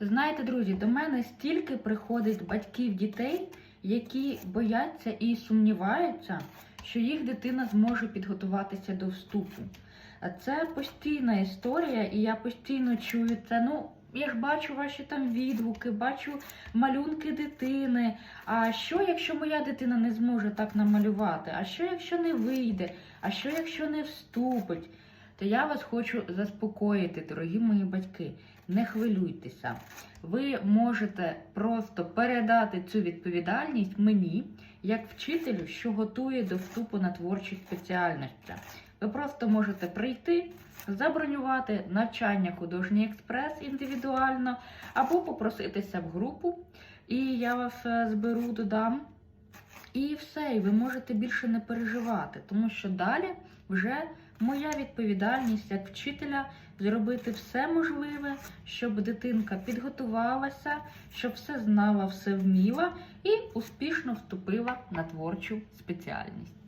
Знаєте, друзі, до мене стільки приходить батьків дітей, які бояться і сумніваються, що їх дитина зможе підготуватися до вступу. Це постійна історія, і я постійно чую це. Ну, я ж бачу ваші там відгуки, бачу малюнки дитини. А що, якщо моя дитина не зможе так намалювати? А що, якщо не вийде? А що, якщо не вступить? То я вас хочу заспокоїти, дорогі мої батьки. Не хвилюйтеся. Ви можете просто передати цю відповідальність мені, як вчителю, що готує до вступу на творчі спеціальності. Ви просто можете прийти, забронювати навчання художній експрес індивідуально, або попроситися в групу, і я вас е, зберу, додам. І все, і ви можете більше не переживати, тому що далі вже моя відповідальність як вчителя зробити все можливе, щоб дитинка підготувалася, щоб все знала, все вміла і успішно вступила на творчу спеціальність.